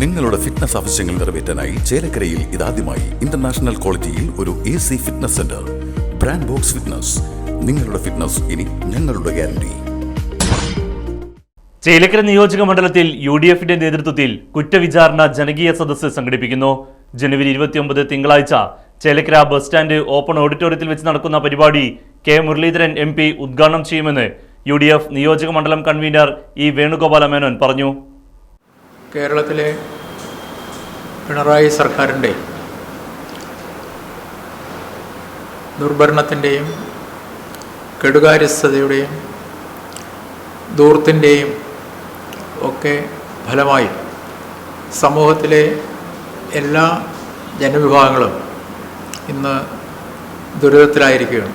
നിങ്ങളുടെ ഫിറ്റ്നസ് ആവശ്യങ്ങൾ നിറവേറ്റാനായി ചേലക്കരയിൽ ഇതാദ്യമായി ഇന്റർനാഷണൽ ക്വാളിറ്റിയിൽ ഒരു A C fitness centre brand box fitness നിങ്ങളുടെ ഫിറ്റ്നസ് ഇനി ഞങ്ങളുടെ ഗ്യാരണ്ടി ചേലക്കര നിയോജക മണ്ഡലത്തിൽ യു ഡി എഫിന്റെ നേതൃത്വത്തിൽ കുറ്റവിചാരണ ജനകീയ സദസ്സ് സംഘടിപ്പിക്കുന്നു. ജനുവരി ഇരുപത്തിയൊമ്പത് തിങ്കളാഴ്ച ചേലക്കര ബസ് സ്റ്റാൻഡ് ഓപ്പൺ ഓഡിറ്റോറിയത്തിൽ വെച്ച് നടക്കുന്ന പരിപാടി കെ മുരളീധരൻ എം പി ഉദ്ഘാടനം ചെയ്യുമെന്ന് യു ഡി എഫ് നിയോജക മണ്ഡലം കൺവീനർ ഇ വേണുഗോപാല മേനോൻ പറഞ്ഞു. കേരളത്തിലെ പിണറായി സർക്കാരിന്റെ ദുർഭരണത്തിന്റെയും കെടുകാര്യസ്ഥതയുടെയും ദൂർത്തിന്റെയും ഒക്കെ ഫലമായി സമൂഹത്തിലെ എല്ലാ ജനവിഭാഗങ്ങളും ഇന്ന് ദുരിതത്തിലായിരിക്കുകയാണ്.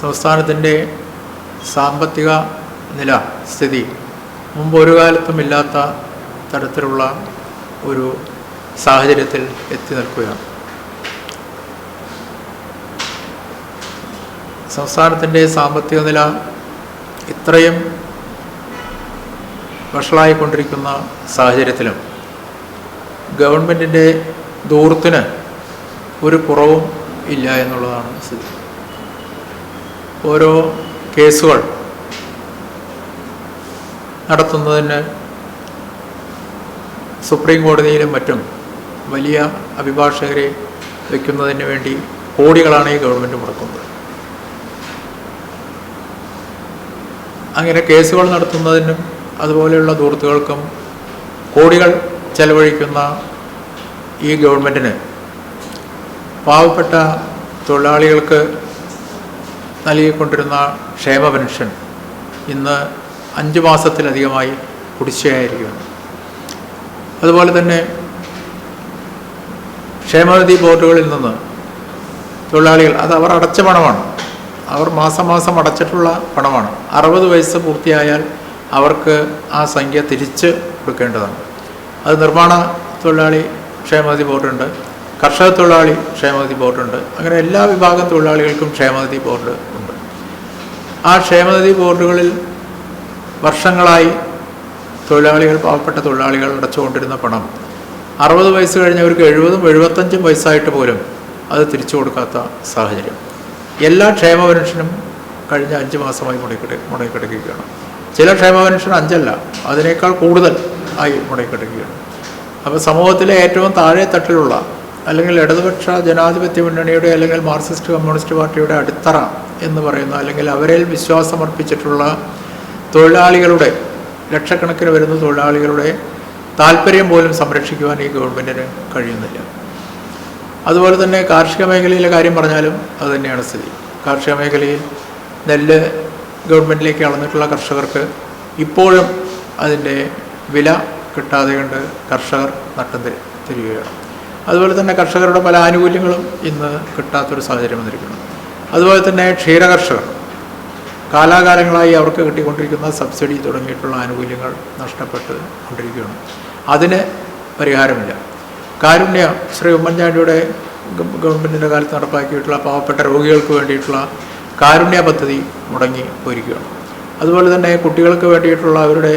സംസ്ഥാനത്തിന്റെ സാമ്പത്തിക നില സ്ഥിതി മുമ്പ് ഒരു കാലത്തും ഇല്ലാത്ത തരത്തിലുള്ള ഒരു സാഹചര്യത്തിൽ എത്തി നിൽക്കുകയാണ്. സംസ്ഥാനത്തിന്റെ സാമ്പത്തിക നില ഇത്രയും വഷളായിക്കൊണ്ടിരിക്കുന്ന സാഹചര്യത്തിലും ഗവൺമെന്റിന്റെ ദൂരത്തിന് ഒരു കുറവും ഇല്ല എന്നുള്ളതാണ് സ്ഥിതി. ഓരോ കേസുകൾ നടത്തുന്നതിന് സുപ്രീം കോടതിയിലും മറ്റും വലിയ അഭിഭാഷകരെ വയ്ക്കുന്നതിന് വേണ്ടി കോടികളാണ് ഈ ഗവൺമെന്റ് മുടക്കുന്നത്. അങ്ങനെ കേസുകൾ നടത്തുന്നതിനും അതുപോലെയുള്ള ദൂർത്തുകൾക്കും കോടികൾ ചെലവഴിക്കുന്ന ഈ ഗവൺമെന്റിന് പാവപ്പെട്ട തൊഴിലാളികൾക്ക് നൽകിക്കൊണ്ടിരുന്ന ക്ഷേമ പെൻഷൻ ഇന്ന് അഞ്ച് മാസത്തിലധികമായി കുടിശ്ശികയായിരിക്കുകയാണ് അതുപോലെ തന്നെ ക്ഷേമനിധി ബോർഡുകളിൽ നിന്ന് തൊഴിലാളികൾ അത് അവർ അടച്ച പണമാണ്. അവർ മാസം മാസം അടച്ചിട്ടുള്ള പണമാണ്. അറുപത് വയസ്സ് പൂർത്തിയായാൽ അവർക്ക് ആ സംഖ്യ തിരിച്ച് കൊടുക്കേണ്ടതാണ്. അത് നിർമ്മാണ തൊഴിലാളി ക്ഷേമനിധി ബോർഡുണ്ട് കർഷക തൊഴിലാളി ക്ഷേമനിധി ബോർഡുണ്ട് അങ്ങനെ എല്ലാ വിഭാഗം തൊഴിലാളികൾക്കും ക്ഷേമനിധി ബോർഡ് ഉണ്ട്. ആ ക്ഷേമനിധി ബോർഡുകളിൽ വർഷങ്ങളായി തൊഴിലാളികൾ പാവപ്പെട്ട തൊഴിലാളികൾ അടച്ചുകൊണ്ടിരുന്ന പണം. അറുപത് വയസ്സ് കഴിഞ്ഞവർക്ക് എഴുപതും എഴുപത്തഞ്ചും വയസ്സായിട്ട് പോലും അത് തിരിച്ചു കൊടുക്കാത്ത സാഹചര്യം. എല്ലാ ക്ഷേമ പെൻഷനും കഴിഞ്ഞ അഞ്ച് മാസമായി മുടക്കിട്ട് മുടക്കിടക്കുകയാണ്. ചില ക്ഷേമ പെൻഷൻ അഞ്ചല്ല അതിനേക്കാൾ കൂടുതൽ ആയി മുടക്കിടക്കുകയാണ്. അപ്പോൾ സമൂഹത്തിലെ ഏറ്റവും താഴെ തട്ടിലുള്ള അല്ലെങ്കിൽ ഇടതുപക്ഷ ജനാധിപത്യ മുന്നണിയുടെ അല്ലെങ്കിൽ മാർക്സിസ്റ്റ് കമ്മ്യൂണിസ്റ്റ് പാർട്ടിയുടെ അടിത്തറ എന്ന് പറയുന്ന അല്ലെങ്കിൽ അവരിൽ വിശ്വാസമർപ്പിച്ചിട്ടുള്ള തൊഴിലാളികളുടെ ലക്ഷക്കണക്കിന് വരുന്ന തൊഴിലാളികളുടെ താല്പര്യം പോലും സംരക്ഷിക്കുവാൻ ഈ ഗവൺമെന്റിന് കഴിയുന്നില്ല. അതുപോലെ തന്നെ കാർഷിക മേഖലയിലെ കാര്യം പറഞ്ഞാലും അത് തന്നെയാണ് സ്ഥിതി. കാർഷിക മേഖലയിൽ നെല്ല് ഗവൺമെന്റിലേക്ക് അളന്നിട്ടുള്ള കർഷകർക്ക് ഇപ്പോഴും അതിന്റെ വില കിട്ടാതെ കണ്ട് കർഷകർ നട്ടം തിരികുകയാണ് അതുപോലെ തന്നെ കർഷകരുടെ പല ആനുകൂല്യങ്ങളും ഇന്ന് കിട്ടാത്തൊരു സാഹചര്യം വന്നിരിക്കുന്നു. അതുപോലെ തന്നെ ക്ഷീരകർഷകർ കാലാകാലങ്ങളായി അവർക്ക് കിട്ടിക്കൊണ്ടിരിക്കുന്ന സബ്സിഡി തുടങ്ങിയിട്ടുള്ള ആനുകൂല്യങ്ങൾ നഷ്ടപ്പെട്ട് കൊണ്ടിരിക്കുകയാണ്. അതിന് പരിഹാരമില്ല. കാരുണ്യ ശ്രീ ഉമ്മൻചാണ്ടിയുടെ ഗവൺമെന്റിന്റെ കാലത്ത് നടപ്പാക്കിയിട്ടുള്ള പാവപ്പെട്ട രോഗികൾക്ക് വേണ്ടിയിട്ടുള്ള കാരുണ്യ പദ്ധതി മുടങ്ങി പോയിരിക്കുകയാണ്. അതുപോലെ തന്നെ കുട്ടികൾക്ക് വേണ്ടിയിട്ടുള്ള അവരുടെ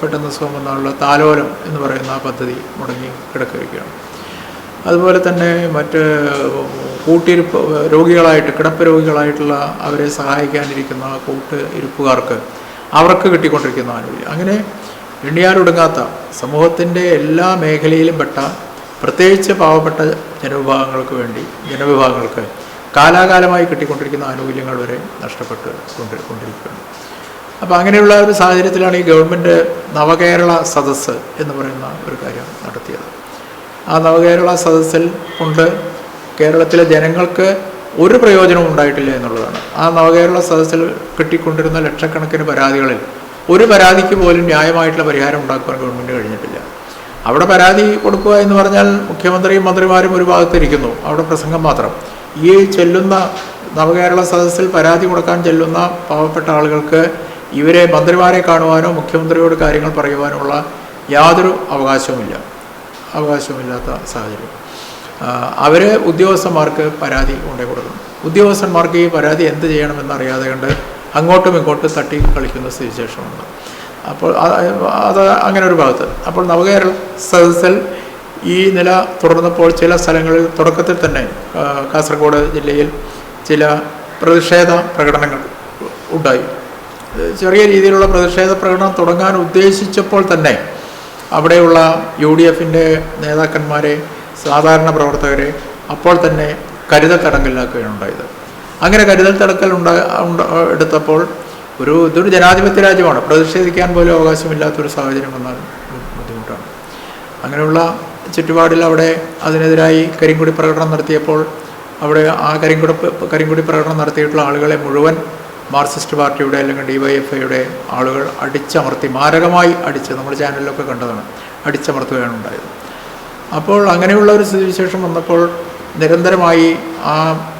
പെട്ടെന്ന് സുഖം വന്നുള്ള താലോലം എന്ന് പറയുന്ന പദ്ധതി മുടങ്ങി കിടക്കുകയാണ്. അതുപോലെ തന്നെ മറ്റ് കൂട്ടിരിപ്പ് രോഗികളായിട്ട് കിടപ്പ് രോഗികളായിട്ടുള്ള അവരെ സഹായിക്കാനിരിക്കുന്ന കൂട്ട് ഇരിപ്പുകാർക്ക് അവർക്ക് കിട്ടിക്കൊണ്ടിരിക്കുന്ന ആനുകൂല്യം. അങ്ങനെ എണ്ണിയാലൊടുങ്ങാത്ത സമൂഹത്തിന്റെ എല്ലാ മേഖലയിലും പെട്ട പ്രത്യേകിച്ച് പാവപ്പെട്ട ജനവിഭാഗങ്ങൾക്ക് വേണ്ടി ജനവിഭാഗങ്ങൾക്ക് കാലാകാലമായി കിട്ടിക്കൊണ്ടിരിക്കുന്ന ആനുകൂല്യങ്ങൾ വരെ നഷ്ടപ്പെട്ട് കൊണ്ട് കൊണ്ടിരിക്കുകയാണ്. അപ്പോൾ അങ്ങനെയുള്ള ഒരു സാഹചര്യത്തിലാണ് ഈ ഗവൺമെന്റ് നവകേരള സദസ്സ് എന്ന് പറയുന്ന ഒരു കാര്യം നടത്തിയത്. ആ നവകേരള സദസ്സിൽ കൊണ്ട് കേരളത്തിലെ ജനങ്ങൾക്ക് ഒരു പ്രയോജനവും ഉണ്ടായിട്ടില്ല എന്നുള്ളതാണ്. ആ നവകേരള സദസ്സിൽ കിട്ടിക്കൊണ്ടിരുന്ന ലക്ഷക്കണക്കിന് പരാതികളിൽ ഒരു പരാതിക്ക് പോലും ന്യായമായിട്ടുള്ള പരിഹാരം ഉണ്ടാക്കുവാൻ ഗവൺമെന്റ് കഴിഞ്ഞിട്ടില്ല. അവിടെ പരാതി കൊടുക്കുക എന്ന് പറഞ്ഞാൽ മുഖ്യമന്ത്രിയും മന്ത്രിമാരും ഒരു ഭാഗത്തിരിക്കുന്നു. അവിടെ പ്രസംഗം മാത്രം. ഈ ചെല്ലുന്ന നവകേരള സദസ്സിൽ പരാതി കൊടുക്കാൻ ചെല്ലുന്ന പാവപ്പെട്ട ആളുകൾക്ക് ഇവരെ മന്ത്രിമാരെ കാണുവാനോ മുഖ്യമന്ത്രിയോട് കാര്യങ്ങൾ പറയുവാനോ ഉള്ള യാതൊരു അവകാശവുമില്ല. അവകാശമില്ലാത്ത സാഹചര്യം. അവർ ഉദ്യോഗസ്ഥന്മാർക്ക് പരാതി കൊണ്ടേ കൊടുക്കണം. ഉദ്യോഗസ്ഥന്മാർക്ക് ഈ പരാതി എന്ത് ചെയ്യണമെന്നറിയാതെ കണ്ട് അങ്ങോട്ടും ഇങ്ങോട്ടും തട്ടി കളിക്കുന്ന സ്ഥിതിവിശേഷമുണ്ട് അപ്പോൾ അത് അങ്ങനെ ഒരു ഭാഗത്ത്. അപ്പോൾ നവകേരള സദസ്സിൽ ഈ നില തുടർന്നപ്പോൾ ചില സ്ഥലങ്ങളിൽ തുടക്കത്തിൽ തന്നെ കാസർഗോഡ് ജില്ലയിൽ ചില പ്രതിഷേധ പ്രകടനങ്ങൾ ഉണ്ടായി. ചെറിയ രീതിയിലുള്ള പ്രതിഷേധ പ്രകടനം തുടങ്ങാൻ ഉദ്ദേശിച്ചപ്പോൾ തന്നെ അവിടെയുള്ള യു ഡി എഫിന്റെ നേതാക്കന്മാരെ സാധാരണ പ്രവർത്തകരെ അപ്പോൾ തന്നെ കരുതൽ തടങ്കലിലാക്കുകയാണ് ഉണ്ടായത് അങ്ങനെ കരുതൽ തടക്കൽ എടുത്തപ്പോൾ ഒരു ഇതൊരു ജനാധിപത്യ രാജ്യമാണ്. പ്രതിഷേധിക്കാൻ പോലും അവകാശമില്ലാത്തൊരു സാഹചര്യം വന്നാൽ ബുദ്ധിമുട്ടാണ്. അങ്ങനെയുള്ള ചുറ്റുപാടിൽ അവിടെ അതിനെതിരായി കരിങ്കുടി പ്രകടനം നടത്തിയപ്പോൾ അവിടെ ആ കരിങ്കുടി കരിങ്കുടി പ്രകടനം നടത്തിയിട്ടുള്ള ആളുകളെ മുഴുവൻ മാർക്സിസ്റ്റ് പാർട്ടിയുടെ അല്ലെങ്കിൽ ഡിവൈഎഫ്ഐയുടെ ആളുകൾ അടിച്ചമർത്തി മാരകമായി അടിച്ച് നമ്മൾ ചാനലിലൊക്കെ കണ്ടതാണ് അടിച്ചമർത്തുകയാണ് ഉണ്ടായത്. അപ്പോൾ അങ്ങനെയുള്ള ഒരു സ്ഥിതിവിശേഷം വന്നപ്പോൾ നിരന്തരമായി ആ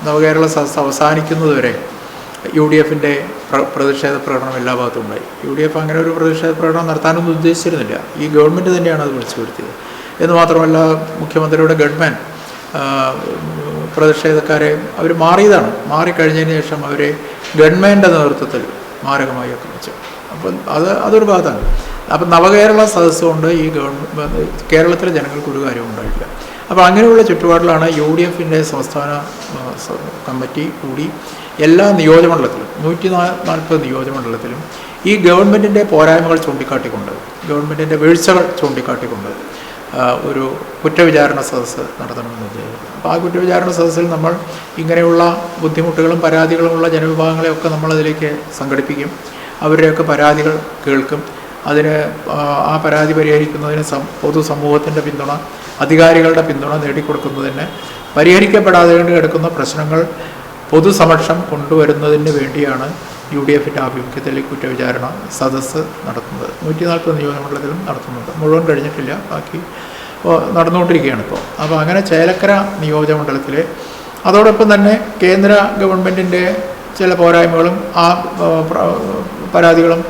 നവകേരള സദസ് അവസാനിക്കുന്നതുവരെ യു ഡി എഫിന്റെ പ്രതിഷേധ പ്രകടനം എല്ലാ ഭാഗത്തും ഉണ്ടായി. യു ഡി എഫ് അങ്ങനെ ഒരു പ്രതിഷേധ പ്രകടനം നടത്താനൊന്നും ഉദ്ദേശിച്ചിരുന്നില്ല. ഈ ഗവൺമെന്റ് തന്നെയാണ് അത് വിളിച്ചു വരുത്തിയത് എന്ന് മാത്രമല്ല മുഖ്യമന്ത്രിയുടെ ഗവൺമെൻ പ്രതിഷേധക്കാരെ അവർ മാറിയതാണ്. മാറിക്കഴിഞ്ഞതിന് ശേഷം അവരെ ഗവൺമെന്റിന്റെ നേതൃത്വത്തിൽ മാരകമായി ആക്രമിച്ചു. അപ്പം അത് അതൊരു ഭാഗത്താണ്. അപ്പം നവകേരള സദസ്സ് കൊണ്ട് ഈ ഗവൺമെന്റ് കേരളത്തിലെ ജനങ്ങൾക്ക് ഒരു കാര്യവും ഉണ്ടായിട്ടില്ല. അപ്പോൾ അങ്ങനെയുള്ള ചുറ്റുപാടിലാണ് യു ഡി എഫിന്റെ സംസ്ഥാന കമ്മിറ്റി കൂടി എല്ലാ നിയോജകമണ്ഡലത്തിലും നൂറ്റി നാൽപ്പത് നിയോജകമണ്ഡലത്തിലും ഈ ഗവൺമെന്റിന്റെ പോരായ്മകൾ ചൂണ്ടിക്കാട്ടിക്കൊണ്ട് ഗവൺമെന്റിന്റെ വീഴ്ചകൾ ചൂണ്ടിക്കാട്ടിക്കൊണ്ട് ഒരു കുറ്റവിചാരണ സദസ്സ് നടത്തണമെന്ന് ഉദ്ദേശിക്കുന്നത് അപ്പോൾ ആ കുറ്റവിചാരണ സദസ്സിൽ നമ്മൾ ഇങ്ങനെയുള്ള ബുദ്ധിമുട്ടുകളും പരാതികളുമുള്ള ജനവിഭാഗങ്ങളെയൊക്കെ നമ്മളതിലേക്ക് സംഘടിപ്പിക്കും. അവരുടെയൊക്കെ പരാതികൾ കേൾക്കും. അതിന് ആ, പരാതി പരിഹരിക്കുന്നതിന് സം പൊതുസമൂഹത്തിന്റെ പിന്തുണ അധികാരികളുടെ പിന്തുണ നേടിക്കൊടുക്കുന്നതിന് പരിഹരിക്കപ്പെടാതെ കിടക്കുന്ന പ്രശ്നങ്ങൾ പൊതുസമക്ഷം കൊണ്ടുവരുന്നതിന് വേണ്ടിയാണ് യു ഡി എഫിന്റെ ആഭിമുഖ്യത്തിൽ കുറ്റവിചാരണ സദസ്സ് നടത്തുന്നത്. നൂറ്റി നാൽപ്പത് നിയോജകമണ്ഡലത്തിലും നടത്തുന്നുണ്ട്. മുഴുവൻ കഴിഞ്ഞിട്ടില്ല. ബാക്കി നടന്നുകൊണ്ടിരിക്കുകയാണ് ഇപ്പോൾ അപ്പോൾ അങ്ങനെ ചേലക്കര നിയോജകമണ്ഡലത്തിലെ അതോടൊപ്പം തന്നെ കേന്ദ്ര ഗവൺമെന്റിന്റെ ചില പോരായ്മകളും ആ ആ, പരാതികളും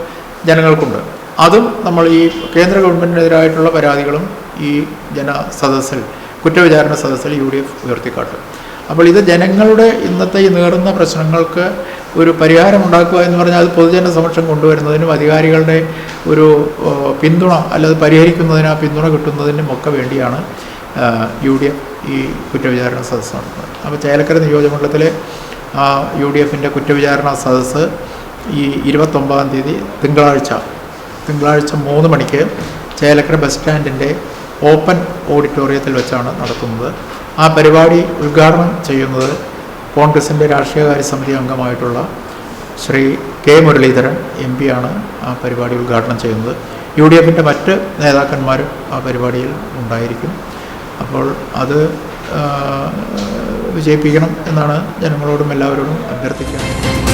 ജനങ്ങൾക്കുണ്ട്. അതും നമ്മൾ ഈ കേന്ദ്ര ഗവൺമെന്റിനെതിരായിട്ടുള്ള പരാതികളും ഈ ജന സദസ്സിൽ കുറ്റവിചാരണ സദസ്സിൽ യു ഡി എഫ് ഉയർത്തിക്കാട്ടും. അപ്പോൾ ഇത് ജനങ്ങളുടെ ഇന്നത്തെ ഈ നേടുന്ന പ്രശ്നങ്ങൾക്ക് ഒരു പരിഹാരം ഉണ്ടാക്കുക എന്ന് പറഞ്ഞാൽ അത് പൊതുജന സമക്ഷം കൊണ്ടുവരുന്നതിനും അധികാരികളുടെ ഒരു പിന്തുണ അല്ലാതെ പരിഹരിക്കുന്നതിന് ആ പിന്തുണ കിട്ടുന്നതിനും ഒക്കെ വേണ്ടിയാണ് യു ഡി എഫ് ഈ കുറ്റവിചാരണ സദസ്സ് നടത്തുന്നത്. അപ്പോൾ ചേലക്കര നിയോജകമണ്ഡലത്തിലെ യു ഡി എഫിന്റെ കുറ്റവിചാരണ സദസ്സ് ഈ ഇരുപത്തൊമ്പതാം തീയതി തിങ്കളാഴ്ച തിങ്കളാഴ്ച മൂന്ന് മണിക്ക് ചേലക്കര ബസ് സ്റ്റാൻഡിന്റെ ഓപ്പൺ ഓഡിറ്റോറിയത്തിൽ വെച്ചാണ് നടത്തുന്നത്. ആ പരിപാടി ഉദ്ഘാടനം ചെയ്യുന്നത് കോൺഗ്രസിന്റെ രാഷ്ട്രീയകാര്യ സമിതി അംഗമായിട്ടുള്ള ശ്രീ കെ മുരളീധരൻ എം ആണ് ആ പരിപാടി ഉദ്ഘാടനം ചെയ്യുന്നത്. യു ഡി എഫിന്റെ മറ്റ് നേതാക്കന്മാരും ആ പരിപാടിയിൽ ഉണ്ടായിരിക്കും. അപ്പോൾ അത് വിജയിപ്പിക്കണം എന്നാണ് ജനങ്ങളോടും എല്ലാവരോടും അഭ്യർത്ഥിക്കുന്നത്